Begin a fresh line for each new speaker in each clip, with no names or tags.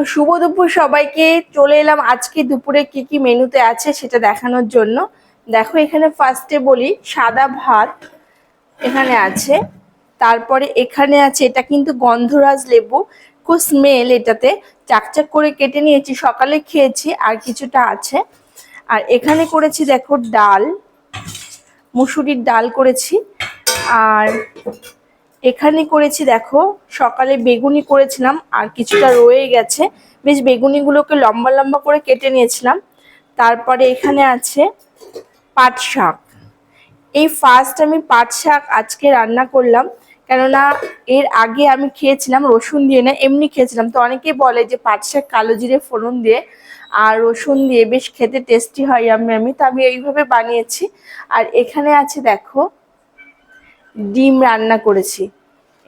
তো শুভ দুপুর সবাইকে। চলে এলাম আজকে দুপুরে কি কি মেনুতে আছে সেটা দেখানোর জন্য। দেখো এখানে ফার্স্টে বলি, সাদা ভাত এখানে আছে। তারপরে এখানে আছে, এটা কিন্তু গন্ধরাজ লেবু। খুব স্মেল এটাতে। চাকচাক করে কেটে নিয়েছি, সকালে খেয়েছি, আর কিছুটা আছে। আর এখানে করেছি দেখো ডাল, মুসুরির ডাল করেছি। আর এখানে করেছি, দেখো, সকালে বেগুনি করেছিলাম, আর কিছুটা রয়ে গেছে। বেশ, বেগুনিগুলোকে লম্বা লম্বা করে কেটে নিয়েছিলাম। তারপরে এখানে আছে পাট শাক। এই ফার্স্ট আমি পাট শাক আজকে রান্না করলাম, কেননা এর আগে আমি খেয়েছিলাম রসুন দিয়ে না, এমনি খেয়েছিলাম। তো অনেকেই বলে যে পাট শাক কালো জিরে ফোড়ন দিয়ে, আর রসুন দিয়ে বেশ খেতে টেস্টি হয় আমি আমি তো আমি এইভাবে বানিয়েছি। আর এখানে আছে, দেখো, ডিম রান্না করেছি।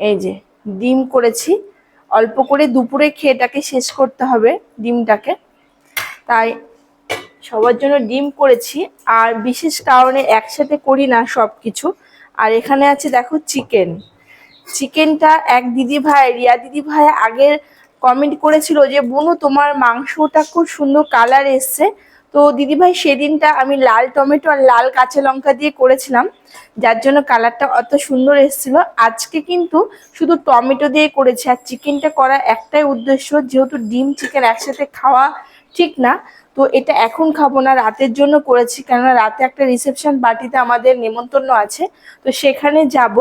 এই যে, ডিম করেছি। অল্প করে দুপুরে খেয়েটাকে শেষ করতে হবে ডিমটাকে। তাই সবার জন্য ডিম করেছি। আর বিশেষ কারণে একসাথে করি না সব কিছু আর এখানে আছে দেখো চিকেন। চিকেনটা এক দিদি ভাই, রিয়া দিদি ভাই আগের কমেন্ট করেছিল যে, বুনু, তোমার মাংসটা খুব সুন্দর কালার এসছে। তো দিদিভাই সেদিনটা আমি লাল টমেটো আর লাল কাঁচা লঙ্কা দিয়ে করেছিলাম, যার জন্য কালারটা অত সুন্দর এসেছিল। আজকে কিন্তু শুধু টমেটো দিয়ে করেছি, আর চিকেনটা করা একটাই উদ্দেশ্য, যেহেতু ডিম চিকেন একসাথে খাওয়া ঠিক না। তো এটা এখন খাব না, রাতের জন্য করেছি। কেননা রাতে একটা রিসেপশন পার্টিতে আমাদের নেমন্তন্ন আছে। তো সেখানে যাব।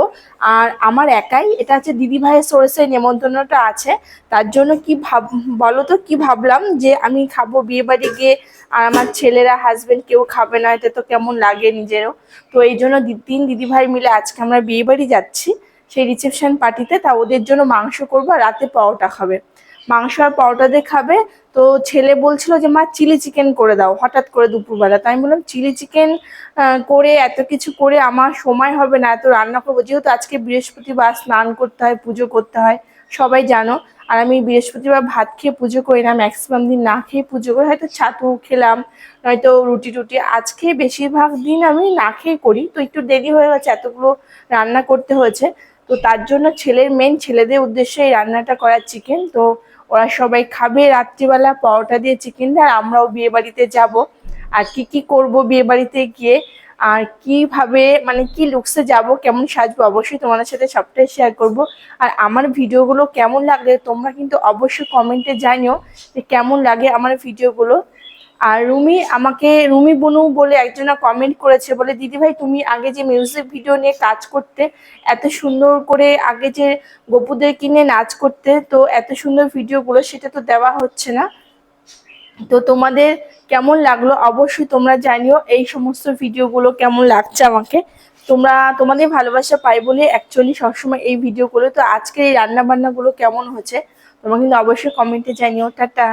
আর আমার একাই, এটা হচ্ছে দিদি ভাইয়ের সোর্সে নেমন্তন্নটা আছে। তার জন্য কি ভাব বলো তো কি ভাবলাম যে আমি খাব বিয়ে বাড়ি গিয়ে, আর আমার ছেলেরা হাজবেন্ড কেউ খাবে না, এটা তো কেমন লাগে নিজেরও। তো এই জন্য তিন দিদি ভাই মিলে আজকে আমরা বিয়ে বাড়ি যাচ্ছি। সেই রিসেপশন পার্টিতে তা ওদের জন্য মাংস করব রাতে পাওয়াটা খাবে। মাংস আর পরোটা দিয়ে খাবে। তো ছেলে বলছিল যে, মা, চিলি চিকেন করে দাও। হঠাৎ করে দুপুরবেলা। তাই আমি বললাম, চিলি চিকেন করে এত কিছু করে আমার সময় হবে না, এত রান্না করব। যেহেতু আজকে বৃহস্পতিবার স্নান করতে হয়, পুজো করতে হয়, সবাই জানো। আর আমি বৃহস্পতিবার ভাত খেয়ে পুজো করি না ম্যাক্সিমাম দিন না খেয়ে পুজো করি। হয়তো ছাতু খেলাম, নয়তো রুটি টুটি। আজকে বেশিরভাগ দিন আমি না খেয়ে করি। তো একটু দেরি হয়ে গেছে, এতগুলো রান্না করতে হয়েছে। তো তার জন্য ছেলের মেন ছেলেদের উদ্দেশ্যে এই রান্নাটা করার চিকেন তো ওরা সবাই খাবে রাত্রিবেলা, পরোটা দিয়ে চিকেন আর আমরাও বিয়ে বাড়িতে যাব। আর কি কি করব বিয়ে বাড়িতে গিয়ে, আর কীভাবে মানে কি লুকসে যাব, কেমন সাজবো, অবশ্যই তোমাদের সাথে সবটাই শেয়ার করব। আর আমার ভিডিওগুলো কেমন লাগলে তোমরা কিন্তু অবশ্যই কমেন্টে জানিও যে কেমন লাগে আমার ভিডিওগুলো। আর রুমি আমাকে, রুমি বনু বলে একজনা কমেন্ট করেছে, বলে দিদিভাই তুমি আগে যে মিউজিক ভিডিও নিয়ে কাজ করতে, এত সুন্দর করে আগে যে গপুদের কিনে নাচ করতে, তো এত সুন্দর ভিডিওগুলো সেটা তো দেওয়া হচ্ছে না। তো তোমাদের কেমন লাগল অবশ্যই তোমরা জানিও, এই সমস্ত ভিডিওগুলো কেমন লাগছে আমাকে। তোমরা, তোমাদের ভালোবাসা পাই বলে অ্যাকচুয়ালি সবসময় এই ভিডিওগুলো তো আজকের এই রান্না বান্নাগুলো কেমন হচ্ছে, তোমরা কিন্তু অবশ্যই কমেন্টে জানিও। টাটা।